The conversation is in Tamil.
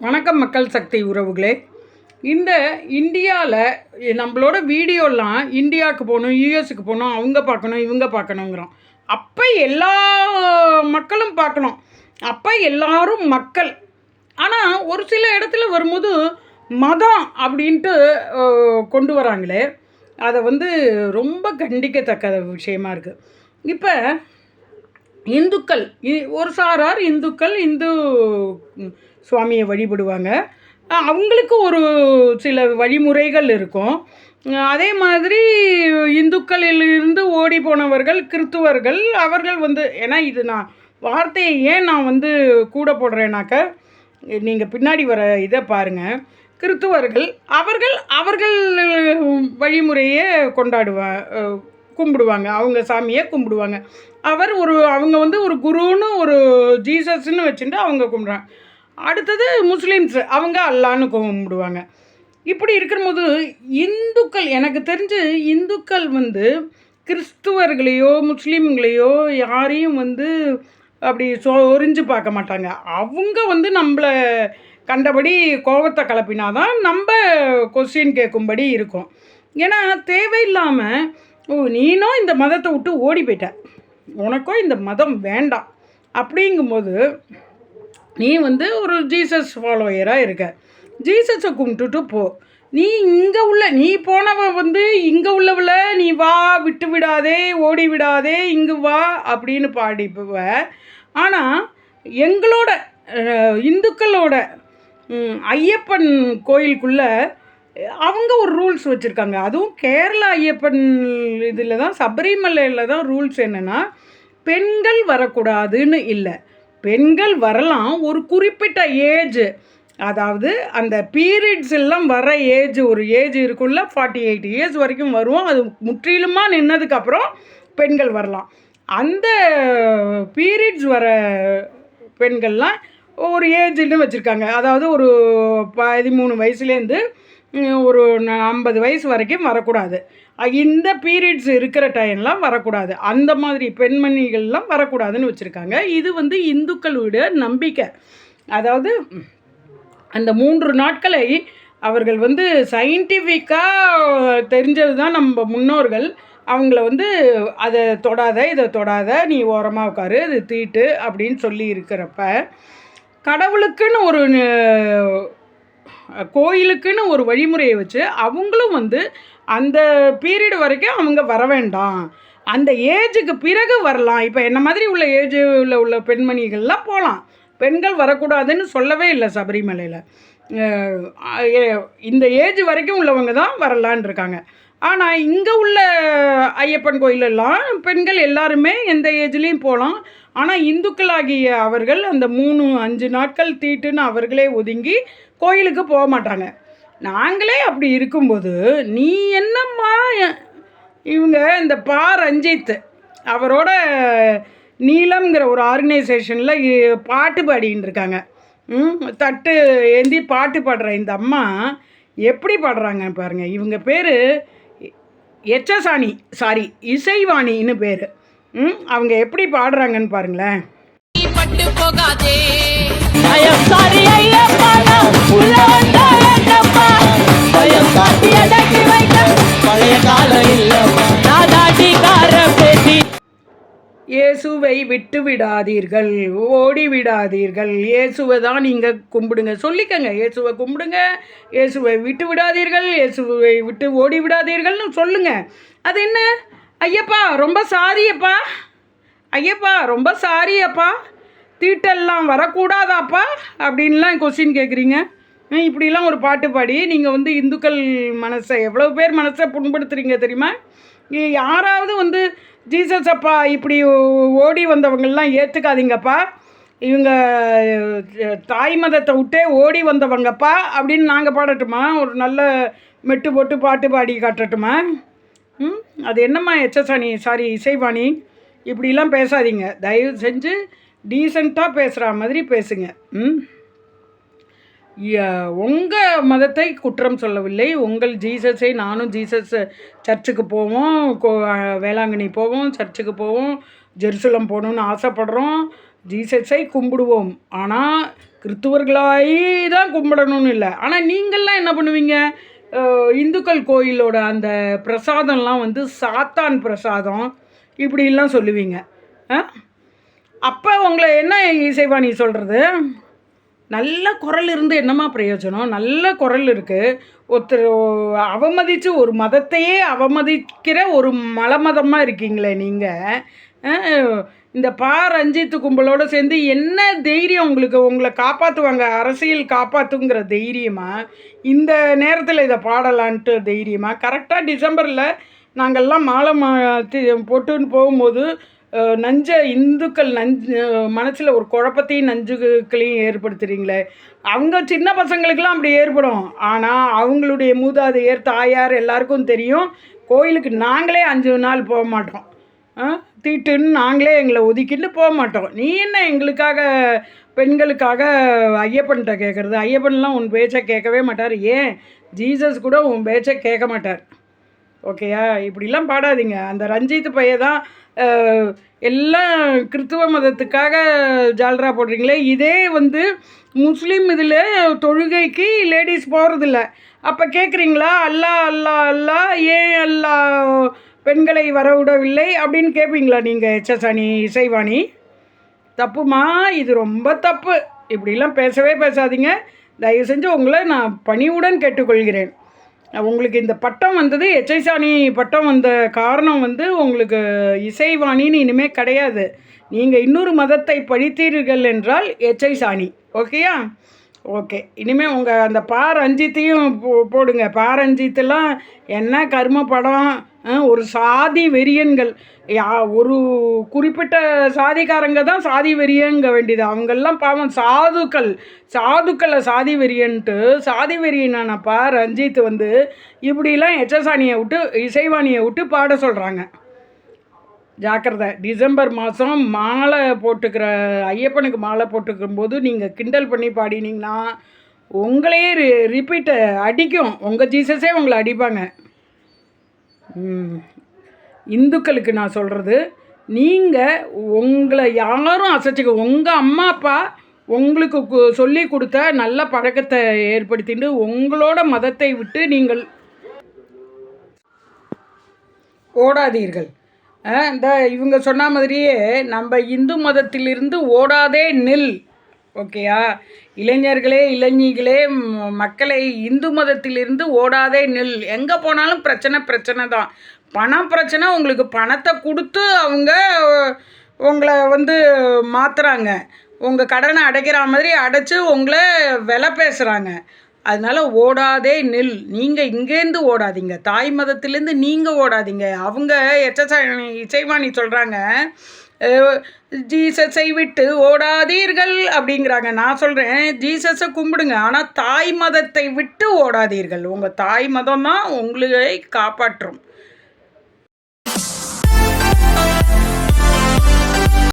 வணக்கம் மக்கள் சக்தி உறவுகளே. இந்த இந்தியாவில் நம்மளோட வீடியோலாம் இந்தியாவுக்கு போகணும் யூஎஸ்க்கு போகணும் அவங்க பார்க்கணும் இவங்க பார்க்கணுங்கிறோம். அப்போ எல்லா மக்களும் பார்க்கணும். அப்போ எல்லாரும் மக்கள். ஆனால் ஒரு சில இடத்துல வரும்போது மதம் அப்படின்ட்டு கொண்டு வராங்களே. அதை வந்து ரொம்ப கண்டிக்கத்தக்க விஷயமா இருக்குது இப்போ இந்துக்கள் இ- ஒரு சாரார் இந்துக்கள் இந்து சுவாமியை வழிபடுவாங்க. அவங்களுக்கு ஒரு சில வழிமுறைகள் இருக்கும். அதே மாதிரி இந்துக்களிலிருந்து ஓடி போனவர்கள் கிறித்துவர்கள் அவர்கள் வந்து ஏன்னா இது நான் வார்த்தையை ஏன் நான் வந்து கூட போடுறேனாக்க நீங்கள் பின்னாடி வர இதை பாருங்கள் கிறித்துவர்கள் அவர்கள் அவர்கள் வழிமுறையே கொண்டாடுவா கும்பிடுவாங்க. அவங்க சாமியை கும்பிடுவாங்க. அவர் ஒரு அவங்க வந்து ஒரு குருன்னு ஒரு ஜீசஸ்ன்னு வச்சுட்டு அவங்க கும்பிட்றாங்க. அடுத்தது முஸ்லீம்ஸ். அவங்க அல்லான்னு கும்பிடுவாங்க. இப்படி இருக்கும்போது இந்துக்கள் எனக்கு தெரிஞ்சு இந்துக்கள் வந்து கிறிஸ்துவர்களையோ முஸ்லீம்களையோ யாரையும் வந்து அப்படி சொரிஞ்சு பார்க்க மாட்டாங்க. அவங்க வந்து நம்மளை கண்டபடி கோவத்தை கிளப்பினாதான் நம்ம கொஸ்டின் கேட்கும்படி இருக்கும். ஏன்னா தேவையில்லாமல் ஓ நீனும் இந்த மதத்தை விட்டு ஓடி போயிட்ட. உனக்கும் இந்த மதம் வேண்டாம். அப்படிங்கும்போது நீ வந்து ஒரு ஜீசஸ் ஃபாலோயராக இருக்க. ஜீசஸை கும்பிட்டுட்டு போ. நீ இங்கே உள்ள நீ போனவன் வந்து இங்கே உள்ளவள நீ வா விட்டு விடாதே ஓடி விடாதே இங்கு வா அப்படின்னு பாடிப்புவ. ஆனால் எங்களோட இந்துக்களோட ஐயப்பன் கோயிலுக்குள்ளே அவங்க ஒரு ரூல்ஸ் வச்சுருக்காங்க. அதுவும் கேரளா ஐயப்பன் இதில் தான் சபரிமலையில் தான் ரூல்ஸ் என்னென்னா பெண்கள் வரக்கூடாதுன்னு இல்லை. பெண்கள் வரலாம் ஒரு குறிப்பிட்ட ஏஜ். அதாவது அந்த பீரியட்ஸ் எல்லாம் வர ஏஜ் ஒரு ஏஜ் இருக்குள்ள ஃபார்ட்டி எயிட் இயர்ஸ் வரைக்கும் வருவோம். அது முற்றிலுமாக நின்னதுக்கப்புறம் பெண்கள் வரலாம். அந்த பீரியட்ஸ் வர பெண்கள்லாம் ஒரு ஏஜ்னு வச்சுருக்காங்க. அதாவது ஒரு பதிமூணு வயசுலேருந்து ஒரு ந- ஐம்பது வயசு வரைக்கும் வரக்கூடாது. இந்த பீரியட்ஸ் இருக்கிற டைம்லாம் வரக்கூடாது. அந்த மாதிரி பெண்மணிகள்லாம் வரக்கூடாதுன்னு வச்சுருக்காங்க. இது வந்து இந்துக்களுடைய நம்பிக்கை. அதாவது அந்த மூன்று நாட்களை அவர்கள் வந்து சயின்டிஃபிக்காக தெரிஞ்சது தான் நம்ம முன்னோர்கள். அவங்கள வந்து அதை தொடாத இதை தொடாத நீ ஓரமாக உட்காரு இது தீட்டு அப்படின்னு சொல்லி இருக்கிறப்ப கடவுளுக்குன்னு ஒரு கோயிலுக்குன்னு ஒரு வழிமுறையை வச்சு அவங்களும் வந்து அந்த பீரியடு வரைக்கும் அவங்க வர வேண்டாம். அந்த ஏஜுக்கு பிறகு வரலாம். இப்போ என்ன மாதிரி உள்ள ஏஜில் உள்ள பெண்மணிகள்லாம் போகலாம் பெண்கள் வரக்கூடாதுன்னு சொல்லவே இல்லை சபரிமலையில். இந்த ஏஜ் வரைக்கும் உள்ளவங்க தான் வரலான் இருக்காங்க. ஆனால் இங்கே உள்ள ஐயப்பன் கோயிலெல்லாம் பெண்கள் எல்லாருமே எந்த ஏஜ்லேயும் போகலாம் ஆனால் இந்துக்களாகிய அவர்கள் அந்த மூணு அஞ்சு நாட்கள் தீட்டுன்னு அவர்களே ஒதுங்கி கோயிலுக்கு போக மாட்டாங்க. நாங்களே அப்படி இருக்கும்போது நீ என்னம்மா இவங்க இந்த பா ரஞ்சித் அவரோட நீலம்ங்கிற ஒரு ஆர்கனைசேஷனில் பாட்டு பாடின்னு இருக்காங்க. ம், தட்டு ஏந்தி பாட்டு பாடுற இந்த அம்மா எப்படி பாடுறாங்க பாருங்கள் இவங்க பேர் எச்சசாணி சாரி இசைவாணின்னு பேர். அவங்க எப்படி பாடுறாங்கன்னு பாருங்களேன். பட்டு போகாதே. சாரி ஐயப்பா நான் உள்ள வந்த என்னப்பா பயம் காட்டி அடக்கி வைக்க. பழைய காலம் இல்லப்பா நான் தாட்டிக்கார பேசி. இயேசுவை விட்டு விடாதீர்கள் ஓடி விடாதீர்கள். இயேசுவை தான் நீங்கள் கும்பிடுங்க. சொல்லிக்கங்க இயேசுவை கும்பிடுங்க. இயேசுவை விட்டு விடாதீர்கள் இயேசுவை விட்டு ஓடி விடாதீர்கள்னு சொல்லுங்க. அது என்ன? ஐயப்பா ரொம்ப சாரியப்பா. ஐயப்பா ரொம்ப சாரியப்பா. தீட்டெல்லாம் வரக்கூடாதாப்பா அப்படின்லாம் கொஸ்டின் கேட்குறீங்க இப்படிலாம் ஒரு பாட்டு பாடி நீங்கள் வந்து இந்துக்கள் மனசை எவ்வளோ பேர் மனசை புண்படுத்துகிறீங்க தெரியுமா? யாராவது வந்து ஜீசஸ் அப்பா இப்படி ஓடி வந்தவங்கள்லாம் ஏற்றுக்காதீங்கப்பா இவங்க தாய் மதத்தை விட்டே ஓடி வந்தவங்கப்பா அப்படின்னு நாங்கள் பாடட்டுமா? ஒரு நல்ல மெட்டு போட்டு பாட்டு பாடி காட்டட்டுமா? ம் அது என்னம்மா எச்சசாணி சாரி இசைவாணி? இப்படிலாம் பேசாதீங்க. தயவு செஞ்சு டீசெண்டாக பேசுகிற மாதிரி பேசுங்க. ம்? உங்கள் மதத்தை குற்றம் சொல்லவில்லை. உங்கள் ஜீசஸை நானும் ஜீசஸ் சர்ச்சுக்கு போவோம். கோ வேளாங்கண்ணி போவோம் சர்ச்சுக்கு போவோம். ஜெருசலம் போகணுன்னு ஆசைப்படுறோம். ஜீசஸை கும்பிடுவோம். ஆனால் கிறிஸ்துவர்களாய் தான் கும்பிடணும்னு இல்லை. ஆனால் நீங்கள்லாம் என்ன பண்ணுவீங்க? இந்துக்கள் கோயிலோட அந்த பிரசாதம்லாம் வந்து சாத்தான் பிரசாதம். இப்படிலாம் சொல்லுவீங்க. ஆ அப்போ உங்களை என்ன இசைவா நீ சொல்கிறது நல்ல குரல் இருந்து என்னம்மா பிரயோஜனம்? நல்ல குரல் இருக்குது ஒருத்தர் அவமதித்து ஒரு மதத்தையே அவமதிக்கிற ஒரு மலமதமாக இருக்கீங்களே நீங்கள் இந்த பா ரஞ்சித் கும்பலோடு சேர்ந்து என்ன தைரியம் உங்களுக்கு? உங்களை காப்பாற்றுவாங்க அரசியல் காப்பாற்றுங்கிற தைரியமாக இந்த நேரத்தில் இதை பாடலான்ட்டு தைரியமாக கரெக்டாக டிசம்பரில் நாங்கள்லாம் மாலை மா போட்டுன்னு போகும்போது நஞ்ச இந்துக்கள் நஞ்சு மனசில் ஒரு குழப்பத்தையும் நஞ்சுகளையும் ஏற்படுத்துகிறீங்களே அவங்க சின்ன பசங்களுக்கெல்லாம் அப்படி ஏற்படும். ஆனால் அவங்களுடைய மூதாதையர் தாயார் எல்லாருக்கும் தெரியும் கோயிலுக்கு நாங்களே அஞ்சு நாள் போக மாட்டோம். ஆ? தீட்டுன்னு நாங்களே எங்களை ஒதுக்கிட்டு போக மாட்டோம். நீ என்ன எங்களுக்காக பெண்களுக்காக ஐயப்பன்கிட்ட கேட்குறது ஐயப்பன்லாம் உன் பேச்சை கேட்கவே மாட்டார். ஏன்? ஜீசஸ் கூட உன் பேச்சை கேட்க மாட்டார். ஓகேயா? இப்படிலாம் பாடாதீங்க. அந்த ரஞ்சித் பையன் தான் எல்லாம் கிறித்துவ மதத்துக்காக ஜால்ரா போடுறீங்களே. இதே வந்து முஸ்லீம் இதில் தொழுகைக்கு லேடிஸ் போகிறதில்ல அப்போ கேட்குறீங்களா அல்லா அல்லா அல்லா ஏன் அல்லா பெண்களை வரவிடவில்லை அப்படின்னு கேட்பீங்களா நீங்கள் எச்சசாணி இசைவாணி? தப்புமா? இது ரொம்ப தப்பு. இப்படிலாம் பேசவே பேசாதீங்க. தயவு செஞ்சு உங்களை நான் பணிவுடன் கேட்டுக்கொள்கிறேன். உங்களுக்கு இந்த பட்டம் வந்தது எச்சைசாணி பட்டம் வந்த காரணம் வந்து உங்களுக்கு இசைவாணின்னு இனிமேல் கிடையாது. நீங்கள் இன்னொரு மதத்தை படித்தீர்கள் என்றால் எச்சைசாணி. ஓகேயா? ஓகே. இனிமேல் உங்கள் அந்த பா ரஞ்சித்தையும் போ போடுங்க. பா ரஞ்சித்தெல்லாம் என்ன கர்ம படம் ஒரு சாதி வெறியன்கள். யா ஒரு குறிப்பிட்ட சாதிக்காரங்க தான் சாதி வெறியங்க வேண்டியது. அவங்கெல்லாம் பாவம் சாதுக்கள். சாதுக்களை சாதி வெறியன்ட்டு சாதி வெறியனானப்பா ரஞ்சித் வந்து இப்படிலாம் எச்சசாணியை விட்டு இசைவாணியை விட்டு பாட சொல்கிறாங்க ஜாக்கிரதை. டிசம்பர் மாதம் மாலை போட்டுக்கிற ஐயப்பனுக்கு மாலை போட்டுக்கும்போது நீங்கள் கிண்டல் பண்ணி பாடினீங்கன்னா உங்களையே ரி ரிப்பீட்டை அடிக்கும். உங்கள் ஜீசஸே உங்களை அடிப்பாங்க. இந்துக்களுக்கு நான் சொல்கிறது நீங்கள் உங்களை யாரும் அசைச்சிக்க உங்கள் அம்மா அப்பா உங்களுக்கு கு- சொல்லி கொடுத்த நல்ல பழக்கத்தை ஏற்படுத்திட்டு உங்களோட மதத்தை விட்டு நீங்கள் ஓடாதீர்கள். இந்த இவங்க சொன்ன மாதிரியே நம்ம இந்து மதத்திலிருந்து ஓடாதே நில். ஓகேயா? இளைஞர்களே இளைஞிகளே மக்களை இந்து மதத்திலிருந்து ஓடாதே நில். எங்கே போனாலும் பிரச்சனை பிரச்சனை தான். பணம் பிரச்சனை உங்களுக்கு பணத்தை கொடுத்து அவங்க உங்களை வந்து மாற்றுறாங்க உங்கள் கடனை அடைக்கிற மாதிரி அடைச்சி உங்களை விலை பேசுகிறாங்க அதனால ஓடாதே நில். நீங்கள் இங்கேருந்து ஓடாதீங்க. தாய் மதத்திலேருந்து நீங்கள் ஓடாதீங்க. அவங்க எச்சசாணி இசைவாணி சொல்கிறாங்க ஜீசஸை விட்டு ஓடாதீர்கள் அப்படிங்கிறாங்க. நான் சொல்கிறேன் ஜீசஸை கும்பிடுங்க. ஆனால் தாய் மதத்தை விட்டு ஓடாதீர்கள். உங்கள் தாய் மதம் தான் உங்களை காப்பாற்றும்.